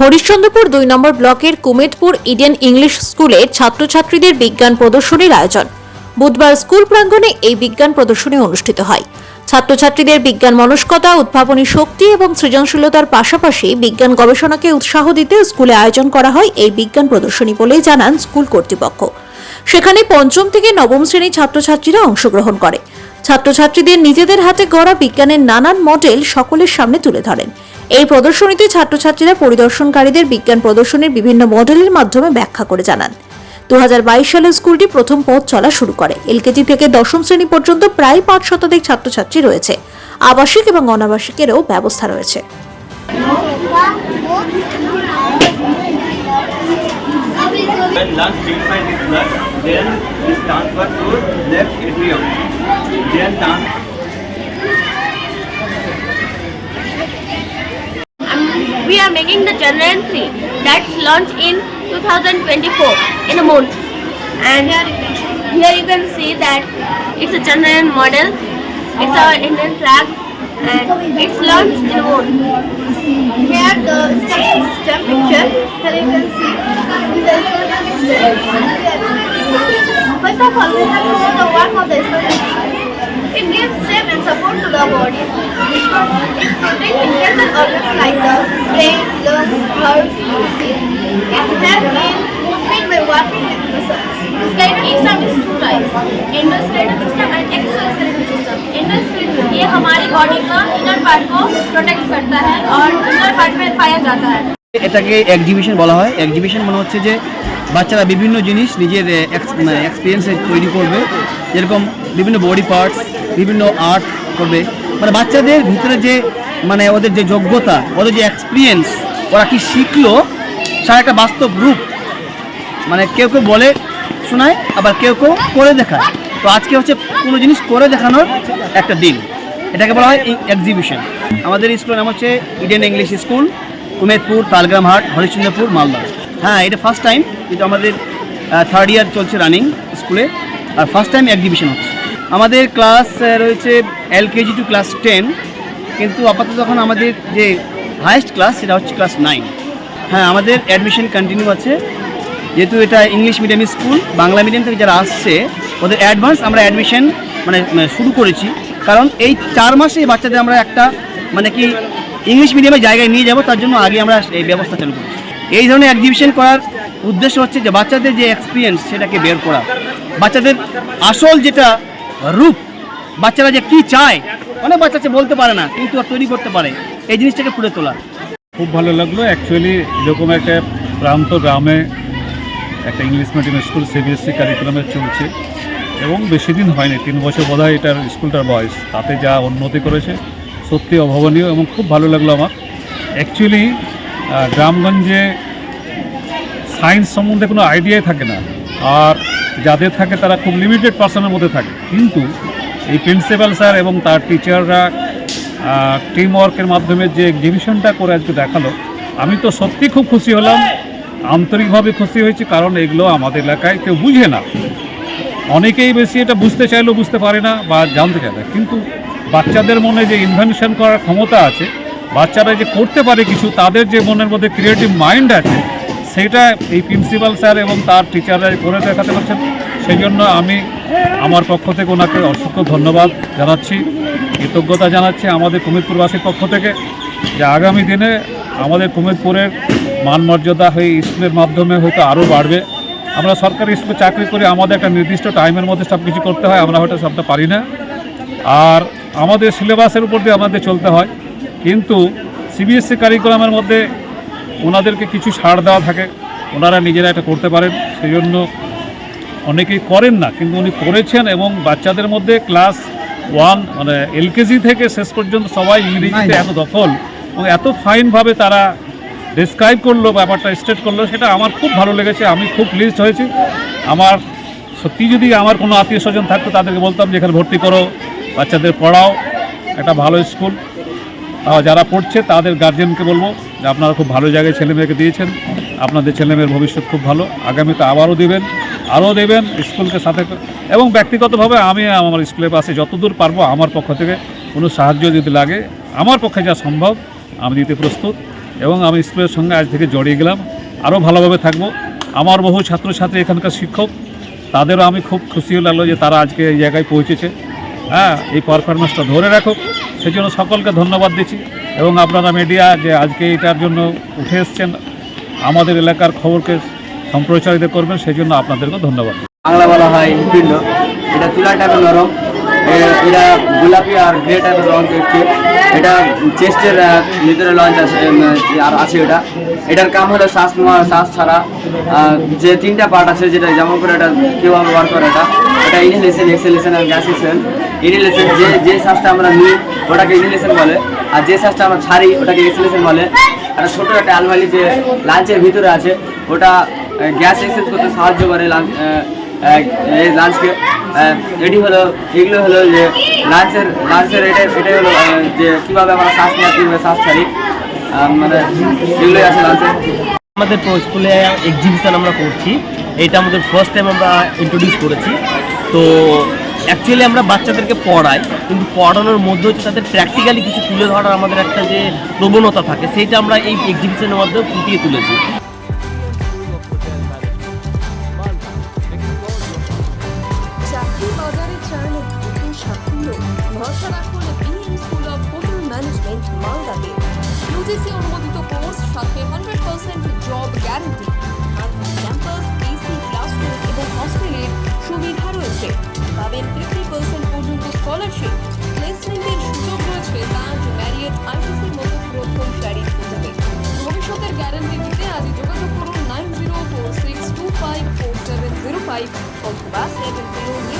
হরিশ্চন্দ্রপুর দুই নম্বর ব্লকের Kumedpur Eden English স্কুলের ছাত্রছাত্রীদের বিজ্ঞান প্রদর্শনীর আয়োজন। বুধবার স্কুল প্রাঙ্গণে এই বিজ্ঞান প্রদর্শনী অনুষ্ঠিত হয়। ছাত্রছাত্রীদের বিজ্ঞান মনস্কতা, উদ্ভাবনী শক্তি এবং সৃজনশীলতার পাশাপাশি বিজ্ঞান গবেষণাকে উৎসাহ দিতে স্কুলে আয়োজন করা হয় এই বিজ্ঞান প্রদর্শনী বলেই জানান স্কুল কর্তৃপক্ষ। সেখানে পঞ্চম থেকে নবম শ্রেণির ছাত্রছাত্রীরা অংশগ্রহণ করে। ছাত্রছাত্রীদের নিজেদের হাতে গড়া বিজ্ঞানের নানান মডেল সকলের সামনে তুলে ধরেন। এই প্রদর্শনীতে ছাত্রছাত্রীরা পরিদর্শনকারীদের বিজ্ঞান প্রদর্শনীর বিভিন্ন মডেলের মাধ্যমে ব্যাখ্যা করে জানান। দু হাজার বাইশ সালে স্কুলটি প্রথম পথ চলা শুরু করে। এলকেজি থেকে দশম শ্রেণি পর্যন্ত প্রায় পাঁচ শতাধিক ছাত্রছাত্রী রয়েছে। আবাসিক এবং অনাবাসিকেরও ব্যবস্থা রয়েছে। Then transfer to left atrium. Then trans are making the Chandrayaan 3 that's launched in 2024 in a month. And here you can see. that it's a Chandrayaan model. It's our Indian flag and it's launched in a month. Here the station system picture. Here you can see. The first of all we have to know the work of the it gives shape and support to the body. Body का inner part को protect करता है और inner part में पाया जाता है এটাকে এক্সিবিশন বলা হয় এক্সিবিশন মানে হচ্ছে যে বাচ্চারা বিভিন্ন জিনিস নিজের এক্সপিরিয়েন্সে তৈরি করবে যেরকম বিভিন্ন বডি পার্টস বিভিন্ন আর্ট করবে মানে বাচ্চাদের ভিতরে যে মানে ওদের যে যোগ্যতা ওদের যে এক্সপিরিয়েন্স ওরা কি শিখলো তার একটা বাস্তব রূপ মানে কেউ কেউ বলে শোনায় আবার কেউ কেউ করে দেখায় তো আজকে হচ্ছে কোনো জিনিস করে দেখানোর একটা দিন এটাকে বলা হয় এক্সিবিশন আমাদের স্কুলের নাম হচ্ছে Eden English school Umedpur, Talgram হাট, হরিশ্চন্দ্রপুর, মালদা। হ্যাঁ এটা ফার্স্ট টাইম কিন্তু আমাদের থার্ড ইয়ার চলছে রানিং স্কুলে আর ফার্স্ট টাইম এক্সিবিশন হচ্ছে। আমাদের ক্লাস রয়েছে এলকেজি টু ক্লাস টেন কিন্তু আপাতত এখন আমাদের যে হায়েস্ট ক্লাস সেটা হচ্ছে ক্লাস নাইন হ্যাঁ আমাদের অ্যাডমিশন কন্টিনিউ আছে। যেহেতু এটা English medium school Bangla medium থেকে যারা আসছে, ওদের অ্যাডভান্স আমরা অ্যাডমিশন মানে মানে শুরু করেছি। কারণ এই চার মাসে বাচ্চাদের আমরা একটা মানে কি ইংলিশ মিডিয়ামে জায়গায় নিয়ে যাব, তার জন্য আগে আমরা এই ব্যবস্থা চালু করেছি এই ধরনের এক্সিবিশন করার উদ্দেশ্য হচ্ছে যে বাচ্চাদের যে এক্সপিরিয়েন্স সেটাকে বের করা। বাচ্চাদের আসল যেটা রূপ, বাচ্চারা যে কী চায়, অনেক বাচ্চা বলতে পারে না, কিন্তু আর তৈরি করতে পারে। এই জিনিসটাকে ফুটে তোলা। খুব ভালো লাগল। অ্যাকচুয়ালি এরকম একটা প্রান্ত গ্রামে একটা ইংলিশ মিডিয়াম স্কুল সিবিএসসি কারিকুলামে চলছে। এবং বেশি দিন হয়নি, তিন বছর বোধ হয় এটার স্কুলটার বয়স। তাতে যা উন্নতি করেছে, সত্যি অভাবনীয় এবং খুব ভালো লাগল আমার। অ্যাকচুয়ালি গ্রামগঞ্জে সায়েন্স সম্বন্ধে কোনো আইডিয়াই থাকে না। আর যাদের থাকে তারা খুব লিমিটেড পার্সনের মধ্যে থাকে। কিন্তু এই প্রিন্সিপাল স্যার এবং তার টিচাররা টিম ওয়ার্কের মাধ্যমে যে এক্সিবিশনটা করে আজকে দেখাল, আমি তো সত্যি খুব খুশি হলাম। আন্তরিকভাবে খুশি হয়েছি, কারণ এগুলো আমাদের এলাকায় কেউ বুঝে না। অনেকেই বেশি এটা বুঝতে চাইলেও বুঝতে পারে না বা জানতে চায় না। কিন্তু বাচ্চাদের মনে যে ইনভেনশন করার ক্ষমতা আছে, বাচ্চারা যে করতে পারে কিছু, তাদের যে মনের মধ্যে ক্রিয়েটিভ মাইন্ড আছে, সেটা এই প্রিন্সিপাল স্যার এবং তার টিচাররা করে দেখাতে পারছেন। সেই জন্য আমি আমার পক্ষ থেকে ওনাকে অসংখ্য ধন্যবাদ জানাচ্ছি, কৃতজ্ঞতা জানাচ্ছি আমাদের কুমিরপুরবাসীর পক্ষ থেকে যে আগামী দিনে আমাদের কুমিরপুরের মান মর্যাদা হয়ে স্কুলের মাধ্যমে হয়তো আরও বাড়বে। আমরা সরকারি স্কুলে চাকরি করে আমাদের একটা নির্দিষ্ট টাইমের মধ্যে সব কিছু করতে হয় আমরা হয়তো সবটা পারি না। আর আমাদের সিলেবাসের উপর দিয়ে আমাদের চলতে হয়। কিন্তু সিবিএসসি কারিকুলামের মধ্যে ওনাদেরকে কিছু ছাড় দেওয়া থাকে ওনারা নিজেরা এটা করতে পারেন। সেই জন্য অনেকেই করেন না কিন্তু উনি করেছেন এবং বাচ্চাদের মধ্যে ক্লাস ওয়ান মানে এলকেজি থেকে শেষ পর্যন্ত সবাই ইংরেজিতে এত দখল এবং এত ফাইনভাবে তারা ডিসক্রাইব করল, ব্যাপারটা স্টেট করল, সেটা আমার খুব ভালো লেগেছে, আমি খুব প্লিজড হয়েছি। আমার সত্যি যদি আমার কোনো আত্মীয় স্বজন থাকতো, তাদেরকে বলতাম যে এখানে ভর্তি করো, বাচ্চাদের পড়াও, একটা ভালো স্কুল যারা পড়ছে, তাদের গার্জেনকে বলব যে আপনারা খুব ভালো জায়গায় ছেলেমেয়েকে দিয়েছেন, আপনাদের ছেলেমেয়ের ভবিষ্যৎ খুব ভালো। আগামীতে আবারও দেবেন, আরও দেবেন স্কুলকে সাথে এবং ব্যক্তিগতভাবে আমি আমার স্কুলের পাশে যতদূর পারব, আমার পক্ষ থেকে কোনো সাহায্য যদি লাগে, আমার পক্ষে যা সম্ভব, আমি দিতে প্রস্তুত। এবং আমি স্কুলের সঙ্গে আজ থেকে জড়িয়ে গেলাম। আরও ভালোভাবে থাকব। আমার বহু ছাত্রছাত্রী এখানকার শিক্ষক, তাদেরও আমি খুব খুশি লাগল যে তারা আজকে এই জায়গায় পৌঁছেছে। হ্যাঁ এই পারফরমেন্সটা ধরে রাখুক। সেই জন্য সকলকে ধন্যবাদ দিচ্ছি এবং আপনারা মিডিয়া যে আজকে এটার জন্য উঠে এসছেন, আমাদের এলাকার খবরকে সম্প্রচারিত করবেন সেই জন্য আপনাদেরকেও ধন্যবাদ। বাংলা বলা হয় হৃৎপিণ্ড এটা তুলা টাইপের নরম এটা গোলাপি আর গ্রে টাইপের রং দেখছে এটা চেস্টের ভিতরে লঞ্চ আছে আর আছে এটা। এটার কাম হলো শ্বাস নেওয়া, শ্বাস ছাড়া। যে তিনটা পার্ট আছে, যেটা যেমন করে এটা কীভাবে ব্যবহার করে এটা এটা ইনহেলেশন এক্সেলেশন আর গ্যাস এক্সেল ইনহেলেশন যে যে শ্বাসটা আমরা নিই, ওটাকে ইনহেলেশন বলে। আর যে শ্বাসটা আমরা ছাড়ি, ওটাকে এক্সেলেশন বলে। একটা ছোটো একটা আলমারি যে লাঞ্চের ভিতরে আছে, ওটা গ্যাস এক্সেস করতে সাহায্য করে লাঞ্চ লাঞ্চকে। এটি হলো, এগুলো হলো যে লাঞ্চের লাঞ্চের এটা এটাই হলো যে কীভাবে আমরা শ্বাস নেওয়া, কীভাবে শ্বাস ছাড়ি। মানে এগুলোই আছে লাঞ্চে আমাদের স্কুলে এক্সিবিশন আমরা করছি। এটা আমাদের ফার্স্ট টাইম আমরা ইন্ট্রোডিউস করেছি। তো অ্যাকচুয়ালি আমরা বাচ্চাদেরকে পড়াই, কিন্তু পড়ানোর মধ্যে হচ্ছে তাদের প্র্যাকটিক্যালি কিছু তুলে ধরার আমাদের একটা যে প্রবণতা থাকে, সেইটা আমরা এই এক্সিবিশনের মাধ্যমে ফুটিয়ে তুলেছি। ভরসা রাখুন BM school of hotel management মালদাতে। ইউজিসি অনুমোদিত কোর্স সাথে hundred percent job guarantee campus AC classroom এবং হস্টেলের সুবিধা রয়েছে। পাবেন ফিফটি পার্সেন্ট পর্যন্ত স্কলারশিপ প্লেসমেন্টের সুযোগ রয়েছে লাঞ্চ ম্যারিয়েট আইটিসির মতো প্রথম শারীর হোটেলে ভবিষ্যতের গ্যারান্টি দিতে আজই যোগাযোগ করুন nine zero four six two five four seven zero five অথবা সেভেন জিরো